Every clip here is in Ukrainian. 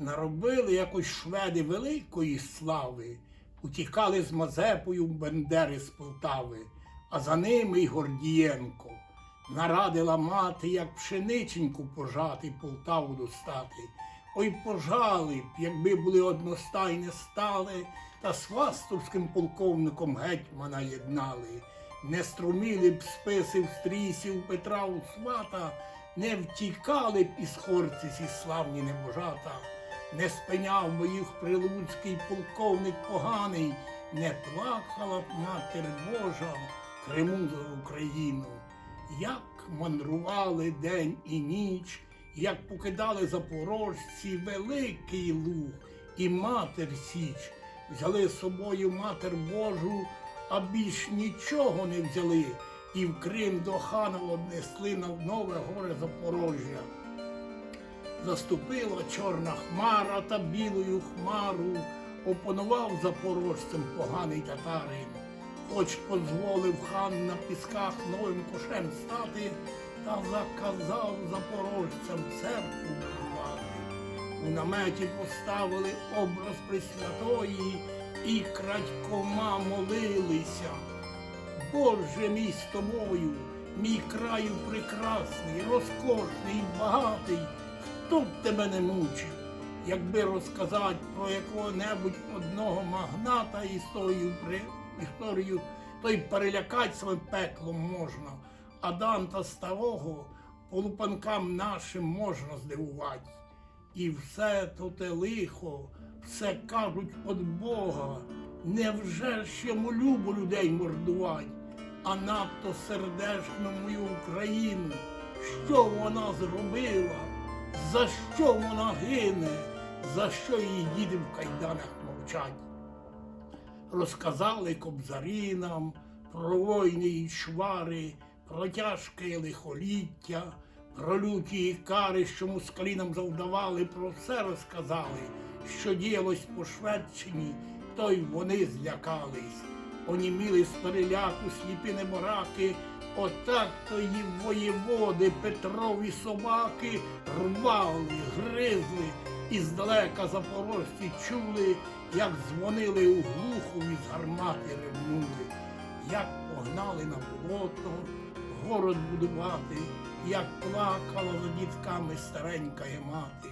Наробили якось шведи великої слави, утікали з Мазепою Бендери з Полтави, а за ними й Гордієнко. Нарадила мати, як пшениченьку пожати, Полтаву достати. Ой, пожали б, якби були одностайне стали, та з Хвастовським полковником гетьмана єднали. Не струміли б списи в стрісів Петра у свата, не втікали б із хорці ці славні небожата, не спиняв би їх прилуцький полковник поганий, не плакала б матір Божа Криму за Україну. Як мандрували день і ніч, як покидали запорожці великий луг і матер Січ, взяли з собою матер Божу, а більш нічого не взяли, і в Крим до хана однесли на нове горе Запорожжя. Заступила чорна хмара та білою хмару, опанував запорожцем поганий татарин. Хоч дозволив хан на пісках новим кошем стати, та заказав запорожцям церкву будувати. У наметі поставили образ Пресвятої і крадькома молилися. Боже мій з тобою, мій краю прекрасний, розкошний, багатий, хто б тебе не мучив, якби розказати про якого-небудь одного магната історію, історію, то й перелякать своїм пеклом можна, а Данта старого полупанкам нашим можна здивувати. І все то те лихо, все кажуть від Бога. Невже ж йому любо людей мордувати, а надто сердечно мою Україну? Що вона зробила? За що вона гине? За що її діти в кайданах мовчать? Розказали кобзарі нам про війни і чвари, про тяжке лихоліття, про люті і кари, що москалі нам завдавали, про все розказали, що діялось по Шведщині, то й вони злякались. Оніміли з переляку сліпі небораки, отак то її воєводи Петрові собаки рвали, гризли, і здалека запорожці чули, як дзвонили у глуху з гармати ревнули, як погнали на болото, город будувати, як плакала за дітками старенька є мати,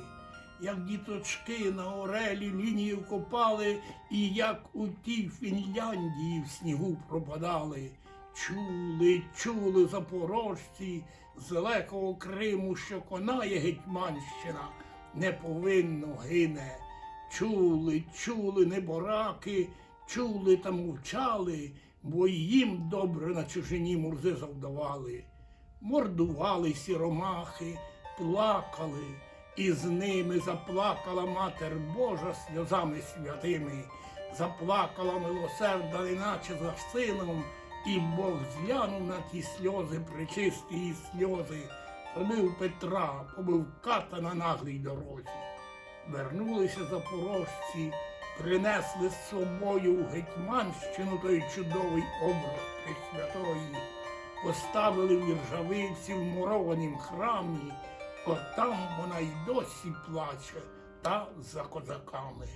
як діточки на орелі лінію копали, і як у тій Фінляндії в снігу пропадали. Чули, чули запорожці з далекого Криму, що конає Гетьманщина, неповинно гине. Чули, чули небораки, чули та мовчали, бо їм добре на чужині мурзи завдавали. Мордували сіромахи, плакали, і з ними заплакала Матер Божа сльозами святими, заплакала милосерда, неначе за сином, і Бог зглянув на ті сльози, причисті її сльози, побив Петра, побив ката на наглій дорозі. Вернулися запорожці, принесли з собою в Гетьманщину той чудовий образ Пресвятої, поставили в Іржавиці в мурованім храмі, от там вона й досі плаче та за козаками.